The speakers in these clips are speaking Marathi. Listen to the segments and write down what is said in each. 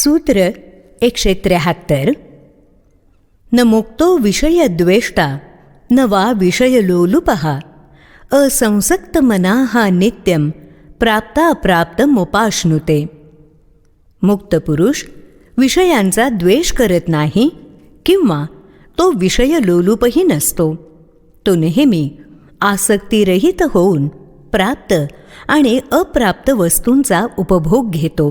सूत्र एकशे त्र्याहत्तर न मुक्तो विषयद्वेष्टा न वा विषयलोलुपः असंसक्तमनाः नित्यं प्राप्ताप्राप्तमुपाश्नुते मुक्त पुरुष विषयांचा द्वेष करत नाही किंवा तो विषय लोलूपही नसतो तो नेहमी आसक्तीरहित होऊन प्राप्त आणि अप्राप्त वस्तूंचा उपभोग घेतो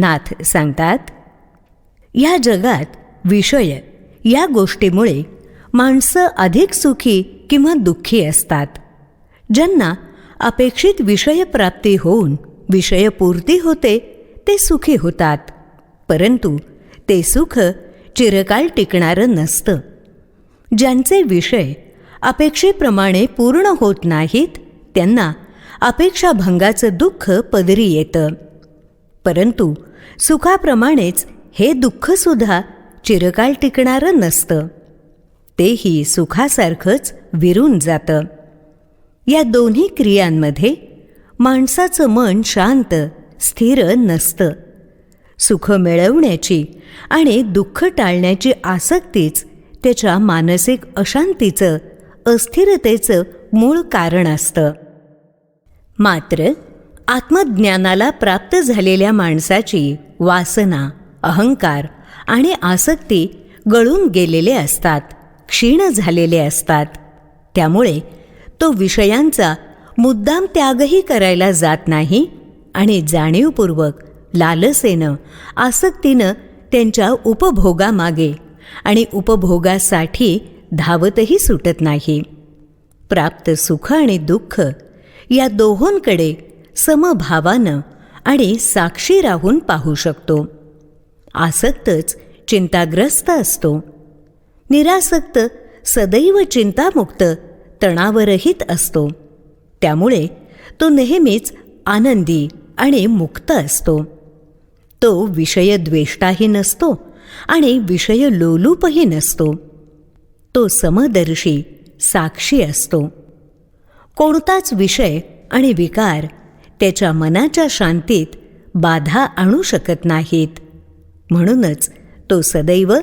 नाथ सांगतात या जगात विषय या गोष्टीमुळे माणसं अधिक सुखी किंवा दुःखी असतात. ज्यांना अपेक्षित विषयप्राप्ती होऊन विषयपूर्ती होते ते सुखी होतात. परंतु ते सुख चिरकाल टिकणारं नसतं. ज्यांचे विषय अपेक्षेप्रमाणे पूर्ण होत नाहीत त्यांना अपेक्षाभंगाचं दुःख पदरी येतं. परंतु सुखाप्रमाणेच हे दुःखसुद्धा चिरकाल टिकणारं नसतं. तेही सुखासारखंच विरून जातं. या दोन्ही क्रियांमध्ये माणसाचं मन शांत स्थिर नसतं. सुख मिळवण्याची आणि दुःख टाळण्याची आसक्तीच त्याच्या मानसिक अशांतीचं अस्थिरतेचं मूळ कारण असतं. मात्र आत्मज्ञानाला प्राप्त झालेल्या माणसाची वासना अहंकार आणि आसक्ती गळून गेलेले असतात क्षीण झालेले असतात. त्यामुळे तो विषयांचा मुद्दाम त्यागही करायला जात नाही आणि जाणीवपूर्वक लालसेनं आसक्तीनं त्यांच्या उपभोगामागे आणि उपभोगासाठी धावतही सुटत नाही. प्राप्त सुख आणि दुःख या दोहोंकडे समभावानं आणि साक्षी राहून पाहू शकतो. आसक्तच चिंताग्रस्त असतो. निरासक्त सदैव चिंतामुक्त तणावरहित असतो. त्यामुळे तो नेहमीच आनंदी आणि मुक्त असतो. तो विषयद्वेष्टाही नसतो आणि विषय लोलूपही नसतो. तो समदर्शी साक्षी असतो. कोणताच विषय आणि विकार त्याच्या मनाच्या शांतीत बाधा आणू शकत नाहीत. म्हणूनच तो सदैव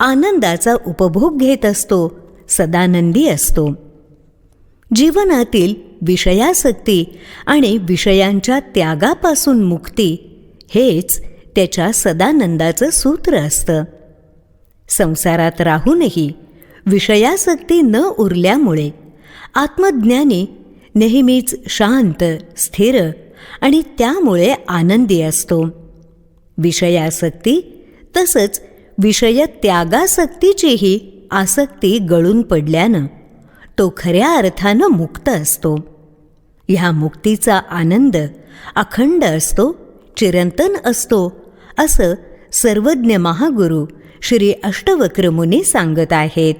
आनंदाचा उपभोग घेत असतो सदानंदी असतो. जीवनातील विषयासक्ती आणि विषयांच्या त्यागापासून मुक्ती हेच त्याच्या सदानंदाचं सूत्र असतं. संसारात राहूनही विषयासक्ती न उरल्यामुळे आत्मज्ञानी नेहमीच शांत स्थिर आणि त्यामुळे आनंदी असतो. विषयासक्ती तसंच विषय त्यागासक्तीचीही आसक्ती गळून पडल्यानं तो खऱ्या अर्थानं मुक्त असतो. ह्या मुक्तीचा आनंद अखंड असतो चिरंतन असतो असं सर्वज्ञ महागुरू श्री अष्टवक्रमुनी सांगत आहेत.